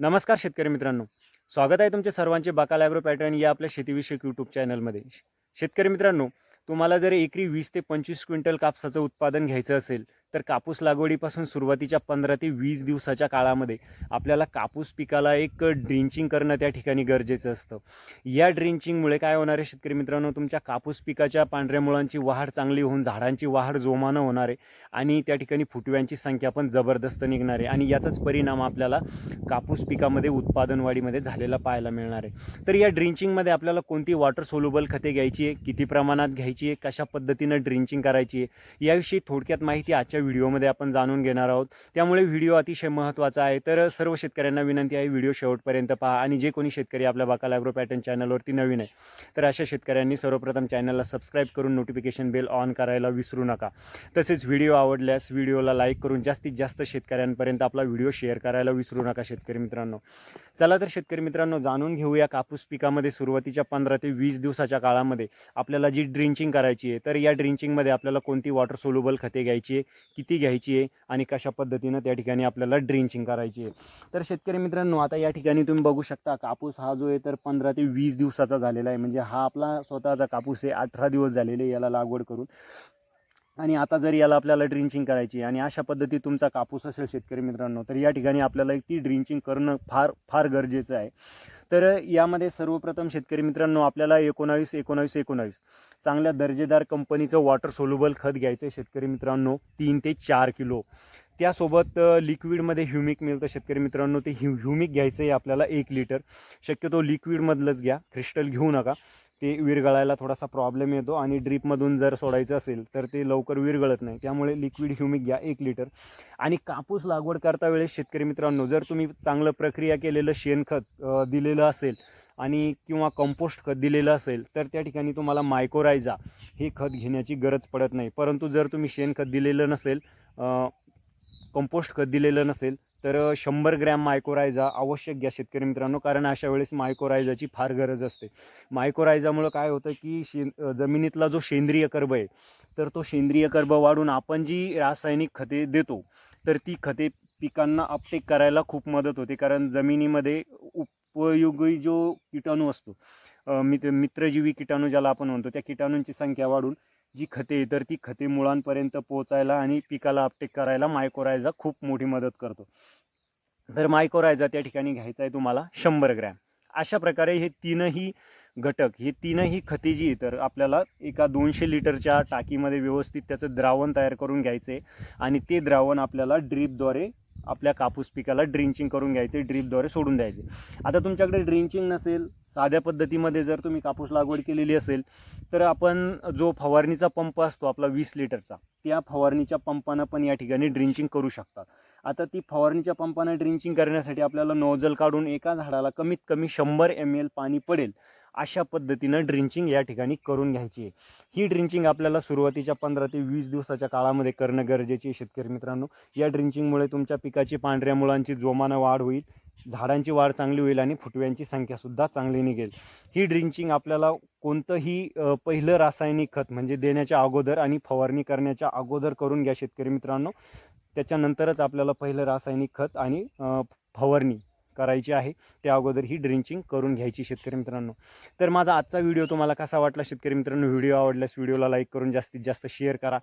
नमस्कार शेतकरी मित्रांनो. स्वागत आहे तुमचे सर्वांचे बाका ॲग्रो पॅटर्न या आपल्या शेतीविषयक यूट्यूब चॅनलमध्ये शेतकरी मित्रांनो तुम्हाला जर एकरी वीस ते पंचवीस क्विंटल कापसाचं उत्पादन घ्यायचं असेल तर कापूस लागवडीपासून सुरुवातीच्या पंधरा ते वीस दिवसाच्या काळामध्ये आपल्याला कापूस पिकाला एक ड्रिंचिंग करणं त्या ठिकाणी गरजेचं असतं. या ड्रिंचिंगमुळे काय होणार आहे शेतकरी मित्रांनो? तुमच्या कापूस पिकाच्या पांढऱ्या मुळांची वाढ चांगली होऊन झाडांची वाढ जोमानं होणार आहे आणि त्या ठिकाणी फुटव्यांची संख्या पण जबरदस्त निघणार आहे आणि याचाच परिणाम आपल्याला कापूस पिकामध्ये उत्पादन वाढीमध्ये झालेला पाहायला मिळणार आहे. तर या ड्रिंचिंगमध्ये आपल्याला कोणती वॉटर सोल्युबल खते घ्यायची आहे? किती प्रमाणात घ्यायची आहे? कशा पद्धतीनं ड्रिंचिंग करायची आहे? याविषयी थोडक्यात माहिती आजच्या व्हिडिओमध्ये आपण जाणून घेणार आहोत. त्यामुळे व्हिडिओ अतिशय महत्त्वाचा आहे. तर सर्व शेतकऱ्यांना विनंती आहे व्हिडिओ शेवटपर्यंत पहा आणि जे कोणी शेतकरी आपल्या बाकाला ॲग्रो पॅटर्न चॅनलवरती नवीन आहे तर अशा शेतकऱ्यांनी सर्वप्रथम चॅनलला सबस्क्राईब करून नोटिफिकेशन बेल ऑन करायला विसरू नका. तसेच व्हिडिओ आवडल्यास व्हिडिओला लाईक करून जास्तीत जास्त शेतकऱ्यांपर्यंत आपला व्हिडिओ शेअर करायला विसरू नका शेतकरी मित्रांनो. चला तर शेतकरी मित्रांनो जाणून घेऊया कापूस पिकामध्ये सुरुवातीच्या पंधरा ते वीस दिवसाच्या काळामध्ये आपल्याला जी ड्रिंचिंग करायची आहे तर या ड्रिंचिंगमध्ये आपल्याला कोणती वॉटर सोल्युबल खते घ्यायची आहे? किती घ्यायची आहे आणि कशा पद्धतीनं त्या ठिकाणी आपल्याला ड्रिंचिंग करायची आहे. तर शेतकरी मित्रांनो आता या ठिकाणी तुम्ही बघू शकता कापूस हा जो आहे तर पंधरा ते वीस दिवसाचा झालेला आहे. म्हणजे हा आपला स्वतःचा कापूस आहे अठरा दिवस झालेले आहे याला लागवड करून. आणि आता जर याला आपल्याला ड्रिंचिंग करायची आहे आणि अशा पद्धती तुमचा कापूस असेल शेतकरी मित्रांनो तर या ठिकाणी आपल्याला ती ड्रिंचिंग करणं फार फार गरजेचं आहे. तर यामध्ये सर्वप्रथम शेतकरी मित्रांनो आपल्याला एकोणावीस एकोणावीस एकोणावीस. चांगल्या दर्जेदार कंपनीचं वॉटर सोल्युबल खत घ्यायचं आहे शेतकरी मित्रांनो तीन ते चार किलो. त्यासोबत लिक्विडमध्ये ह्युमिक मिळतं शेतकरी मित्रांनो ते ह्यु ह्युमिक घ्यायचं आहे आपल्याला एक लिटर शक्यतो लिक्विडमधलंच घ्या क्रिस्टल घेऊ नका. ते विरघळायला थोडासा प्रॉब्लेम येतो आणि ड्रीपमधून जर सोडायचं असेल तर ते लवकर विरघळत नाही. त्यामुळे लिक्विड ह्युमिक घ्या एक लिटर आणि कापूस लागवड करता वेळेस शेतकरी मित्रांनो जर तुम्ही चांगलं प्रक्रिया केलेलं शेणखत दिलेलं असेल आणि किंवा कंपोस्ट खत दिलेलं असेल तर त्या ठिकाणी तुम्हाला मायकोरायझा हे खत घेण्याची गरज पडत नाही. परंतु जर तुम्ही शेणखत दिलेलं नसेल कंपोस्ट खत दिलेलं नसेल तर शंभर ग्रॅम मायकोरायझा आवश्यक घ्या शेतकरी मित्रांनो कारण अशा वेळेस मायकोरायझाची फार गरज असते. मायकोरायझामुळं काय होतं की शे जमिनीतला जो सेंद्रिय कर्ब आहे तर तो सेंद्रिय कर्ब वाढून आपण जी रासायनिक खते देतो तर ती खते पिकांना अपटेक करायला खूप मदत होते कारण जमिनीमध्ये उपयोगी जो किटाणू असतो मित्र मित्रजीवी किटाणू ज्याला आपण म्हणतो त्या किटाणूंची संख्या वाढून जी खते आहे, तर ती खते मुळांपर्यंत पोचायला आणि पिकाला अपटेक करायला मायकोरायझा खूप मोठी मदत करतो. तर मायकोरायझा त्या ठिकाणी घ्यायचा आहे तुम्हाला शंभर ग्रॅम. अशा प्रकारे हे तीनही घटक हे तीनही खते जी तर आपल्याला एका दोनशे लिटरच्या टाकीमध्ये व्यवस्थित त्याचं द्रावण तयार करून घ्यायचं आहे आणि ते द्रावण आपल्याला ड्रीपद्वारे आपल्या कापूस पिकाला ड्रिंचिंग करून घ्यायचे ड्रीपद्वारे सोडून द्यायचे. आता तुमच्याकडे ड्रिंचिंग नसेल साध्या पद्धतीमध्ये जर तुम्ही कापूस लागवड केलेली असेल तर आपण जो फवारणीचा पंप असतो आपला वीस लिटरचा त्या फवारणीच्या पंपानं पण या ठिकाणी ड्रिंचिंग करू शकतात. आता ती फवारणीच्या पंपानं ड्रिंचिंग करण्यासाठी आपल्याला नोजल काढून एका झाडाला कमीत कमी शंभर एम एल पाणी पडेल. अशा पद्धतीनं ड्रिंचिंग या ठिकाणी करून घ्यायची आहे. ही ड्रिंचिंग आपल्याला सुरुवातीच्या पंधरा ते वीस दिवसाच्या काळामध्ये करणं गरजेचे आहे शेतकरी मित्रांनो. या ड्रिंचिंगमुळे तुमच्या पिकाची पांढऱ्या मुळांची जोमानं वाढ होईल झाडांची वाढ चांगली होईल आणि फुटव्यांची संख्यासुद्धा चांगली निघेल. ही ड्रिंचिंग आपल्याला कोणतंही पहिलं रासायनिक खत म्हणजे देण्याच्या अगोदर आणि फवारणी करण्याच्या अगोदर करून घ्या शेतकरी मित्रांनो. त्याच्यानंतरच आपल्याला पहिलं रासायनिक खत आणि फवारणी करायची आहे. त्या अगोदर ही ड्रिंचिंग करून घ्यायची शेतकरी मित्रांनो. तर माझा आजचा व्हिडिओ तुम्हाला कसा वाटला? शेतकरी मित्रांनो व्हिडिओ आवडल्यास व्हिडिओला लाईक करून जास्तीत जास्त शेअर करा.